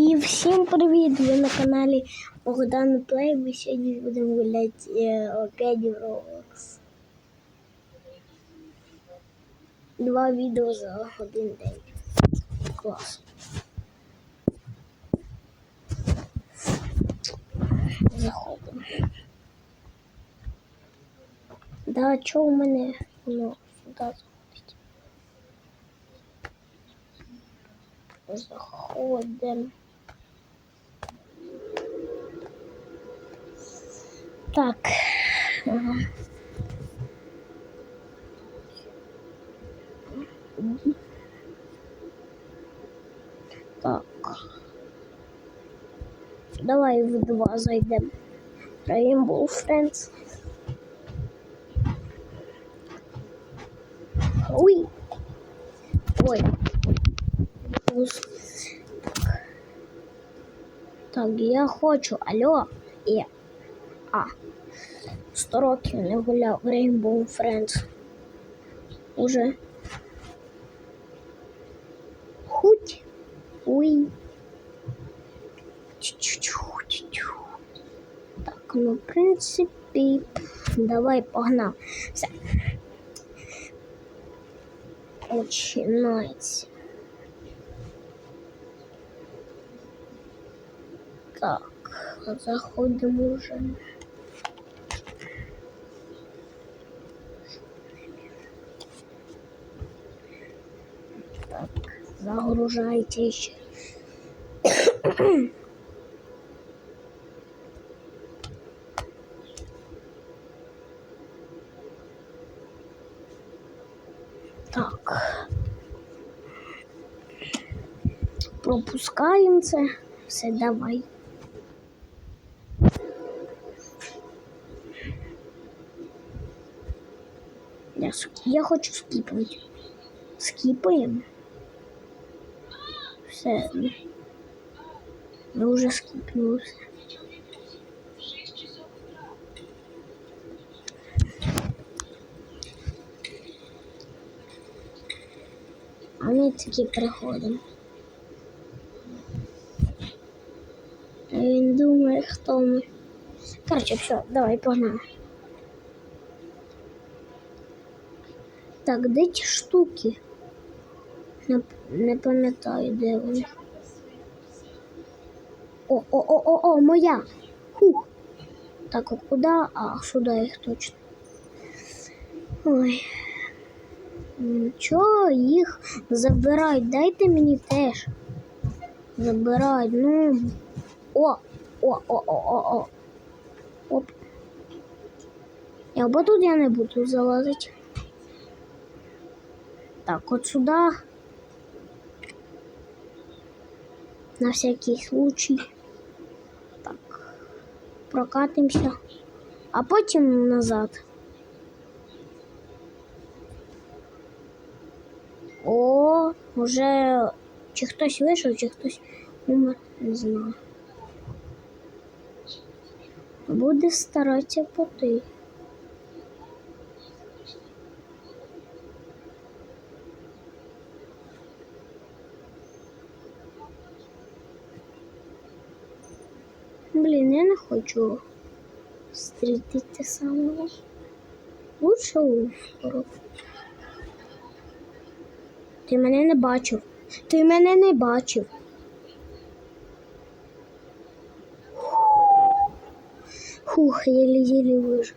І всім привіт! Ви на каналі Богдан Плей. Ми сьогодні будемо гуляти е, опять в Roblox. Два відео за один день. Клас. Заходимо. Да, чого у мене воно сюди заходить? Заходимо. Так. Так. Давай в два зайдемо. Rainbow Friends. Ой. Ой. Так, я хочу. Алло. І. А. Сто років не гуляв Rainbow Friends. Уже. Хуть. Чу-чу-чу-чу. Так, ну, в принципі, давай погнав. Все. Починається. Так, заходимо вже. Так, загружайте ще. Так. Пропускаємо це. Все, давай. Я, хочу скіпнути. Скіпаємо. Все. Ми вже скіпнули все. А ми таки приходимо. А Він думає, хто ми. Короче, все, давай погнали. Так, де ті штуки? Не, пам'ятаю, де вони. О, о, о, о, моя. Хух. Так, от куди? А, сюди їх точно. Ой. Нічого, їх забирають. Дайте мені теж. Забирають, ну. О, о, о, о, о, о. Оп. Я бо тут я не буду залазити. Так, от сюди. На всякий случай. Так. Прокатимося. А потім назад. О, уже чи хтось вийшов, чи хтось умер, не знаю. Буде старатися поти. Блін, я не хочу зустрітися самого. Лучше у. Ти мене не бачив. Ти мене не бачив. Фух, еле-еле выжил.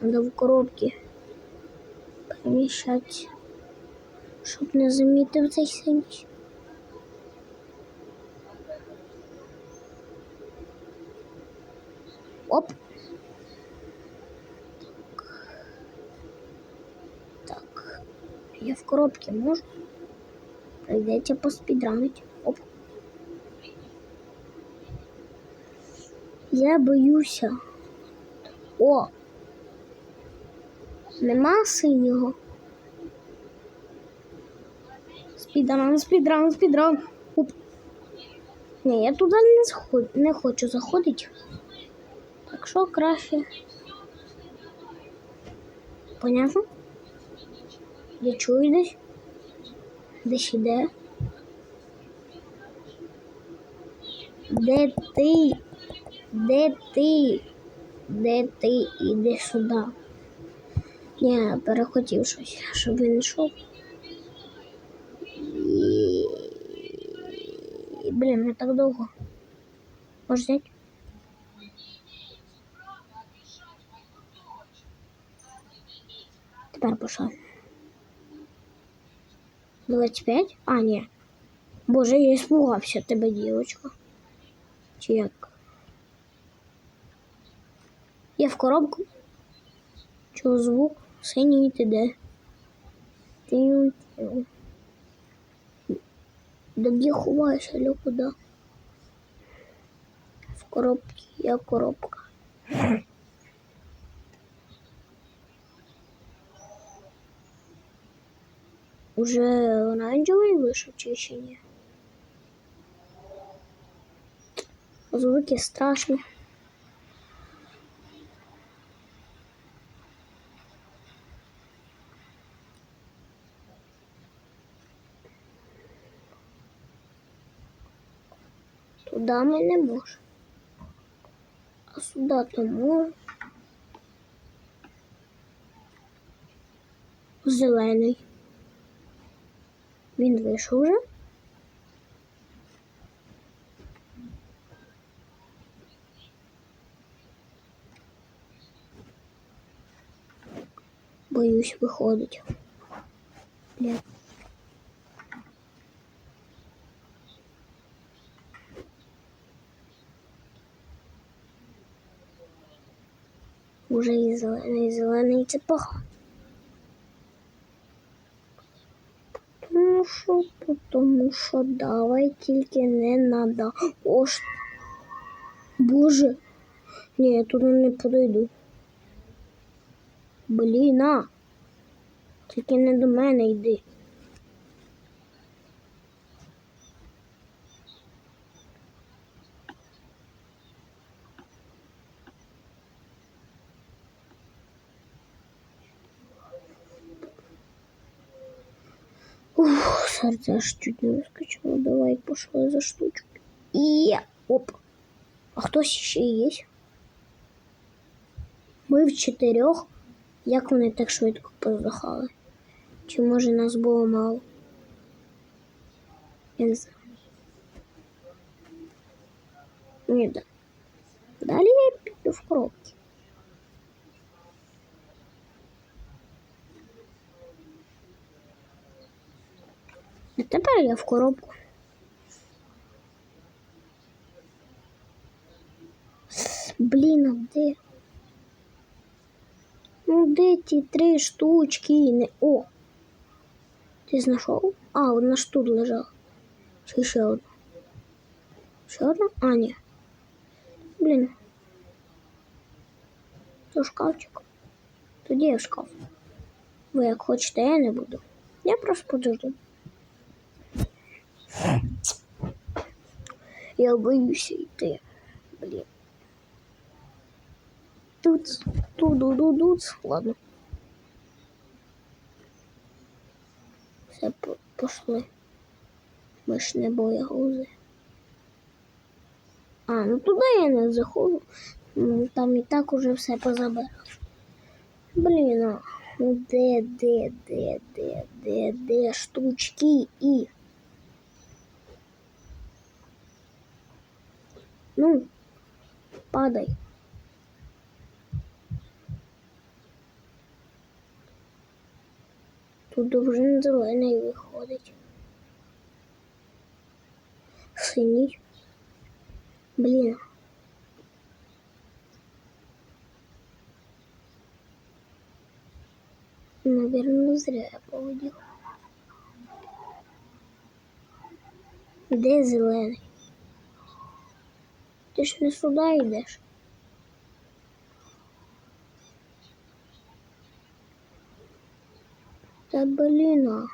Надо в коробки переміщати, щоб не замітив цей сенч. Оп. Так. Так. Я в коробке можу? Прийдеться поспідранить. Оп. Я боюся. О! Нема синього. Спідран, спідран, спідран. Оп. Ні, я туди не, заход... не хочу заходити. Так що краще. Понятно? Я чую десь. Десь іде. Де ти? Де ти? Де ти? Іди сюди. Я перехотів щось, щоб він йшов. І... Блін, не так довго. Може взяти? Тепер пішла. 25? А, ні. Боже, я испугався тебе, дівчинка. Чи як? Я в коробку. Чого звук? Синій ти де? Тю. Да где ховаєшся, Лю, куди? В коробці, я коробка. Уже оранжевий вийшов чи ще ні? Звуки страшні. Туди ми не можемо. А сюди то можемо. Зелений. Він вийшов вже. Боюсь виходить. Бля. Уже і зелений, і зелений це погано. Тому що, тому що давай тільки не надо. Ош. Боже. Ні, я туди не подойду. Блін, а. Тільки не до мене йди. Ух, серце аж чуть не вискочило. Давай пошла за штучку. І оп. А хтось ще є? Ми в чотирьох. Як вони так швидко поздихали? Чи може нас було мало? Я не знаю. Ні, да. Далі я піду в коробки. А тепер я в коробку. Блін, а де? Ну, де ті три штучки? Не... О! Ти знайшов? А, одна ж тут лежала. Чи ще одна? Ще одна? А, ні. Блін. То шкафчик. Тоді я в шкаф. Ви як хочете, я не буду. Я просто подожду. Я боюся йти. Блін. Тут, тут, тут, тут, тут. Ладно. Все по- пошли. Ми ж не боягузи. А, ну туди я не заходжу. Ну, Там і так уже все позабирав. Блін, а ну де, де, де, де, де, де штучки і. Ну, падай. Тут довжин зелений виходить. Синій. Блін. Наверное, зря я поводив. Де зелений? Ти ж не сюди йдеш. Та блін.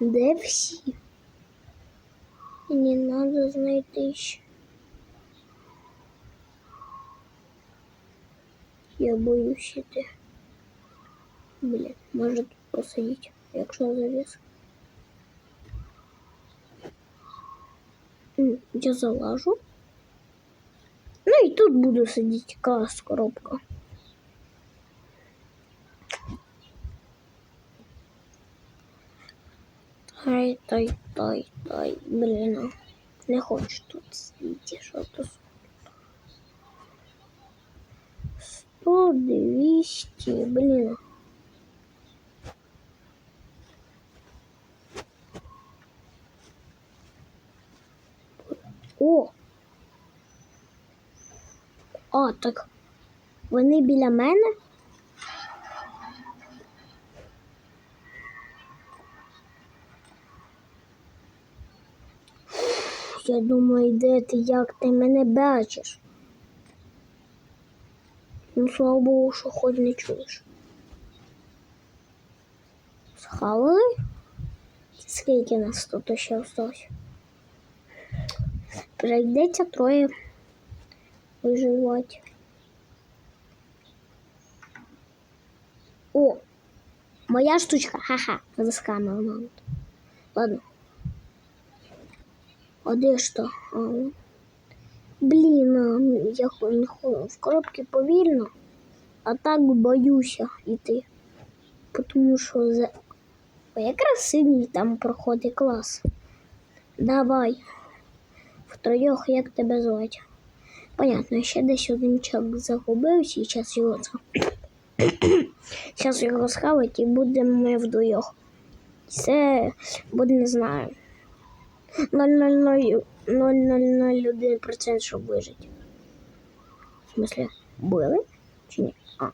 Де всі? Мені треба знайти ще. Я боюсь іти. Блін, може тут посидіти, якщо завіс. Я залажу. Ну і тут буду сидіти клас коробка. Тай, тай, тай, тай, блін. Не хочу тут сидіти, що то. Сто, двісті, блін. О! А, так вони біля мене? Я думаю, де ти, як ти мене бачиш? Ну, слава Богу, що хоч не чуєш. Схавали? Скільки нас тут ще осталось? Прийдеться троє виживати. О! Моя штучка. Ха-ха. Заскамила маму. Ладно. А де ж то? Блін, я в коробці повільно, а так боюся йти. Тому що за... Ой, якраз синій там проходить клас. Давай. Втроєх, як тебе звати? Понятно, ще десь один чоловік загубився, і зараз його. Зараз його схавать і будемо ми вдвоєх. Це буде, не знаю. 0,001%, щоб вижити. В смысле, били? Чи ні? А.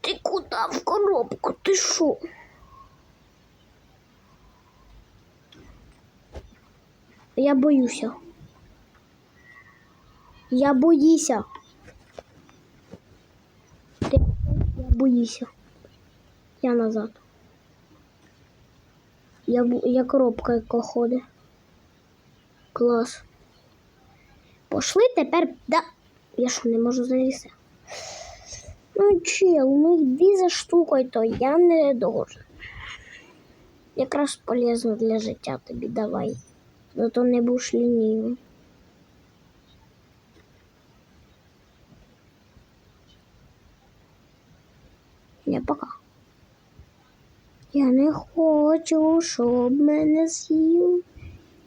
Ти куди в коробку? Ти що? Я боюся. Я боюся. Я боюся. Я назад. Я, я коробка яка ходить. Клас. Пошли тепер. Да. Я що не можу залізти? Ну, чел, ну йди за штукою, то я не должен. Якраз полезно для життя тобі давай. Зато не будеш лінійним. Не, пока. Я не хочу, щоб мене з'їв.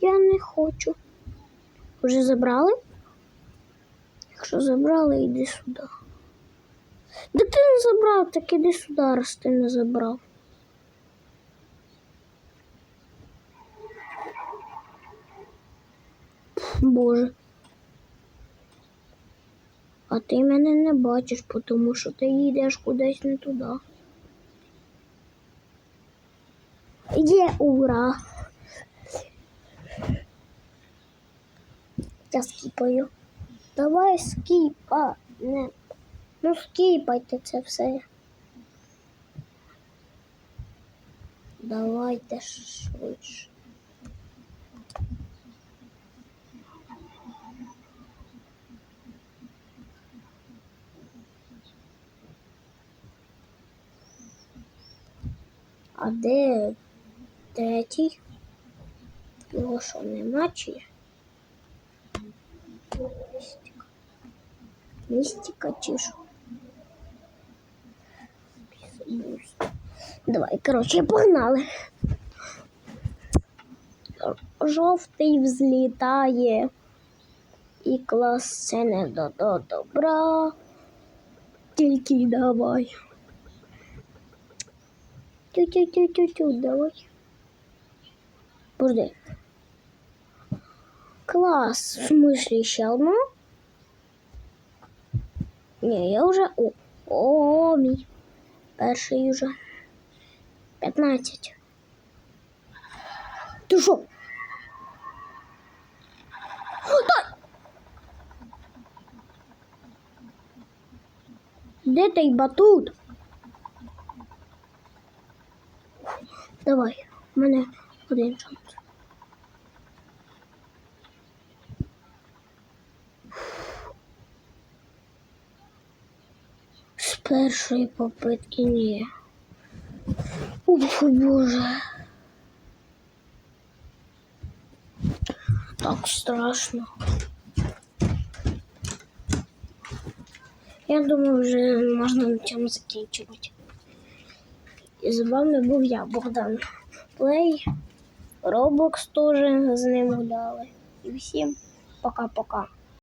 Я не хочу. Вже забрали? Якщо забрали, йди сюди. Да ти не забрав, так іди сюди, раз ти не забрав. Боже. А ти мене не бачиш, тому що ти їдеш кудись не туди. Є ура! Я скіпаю. Давай скіпа. Не. Ну скіпайте це все. Давайте швидше. А де третій? Його що нема чи? Містика. Містика чи що? Давай, коротше, погнали. Жовтий взлітає. І клас це не до, до добра. Тільки давай. Тю-тю-тю-тю-тю, давай. Подожди. Клас, в смысле ще одну? Ні, я вже. О, о, мій. Перший вже. 15. Ти що? Дай! Де той батут? Давай, у мене один шанс. З першої попитки ні. Ух, боже. Так страшно. Я думаю, вже можна на цьому закінчувати. І з вами був я, Богдан Плей. Робокс теж з ним гуляли. І всім пока-пока.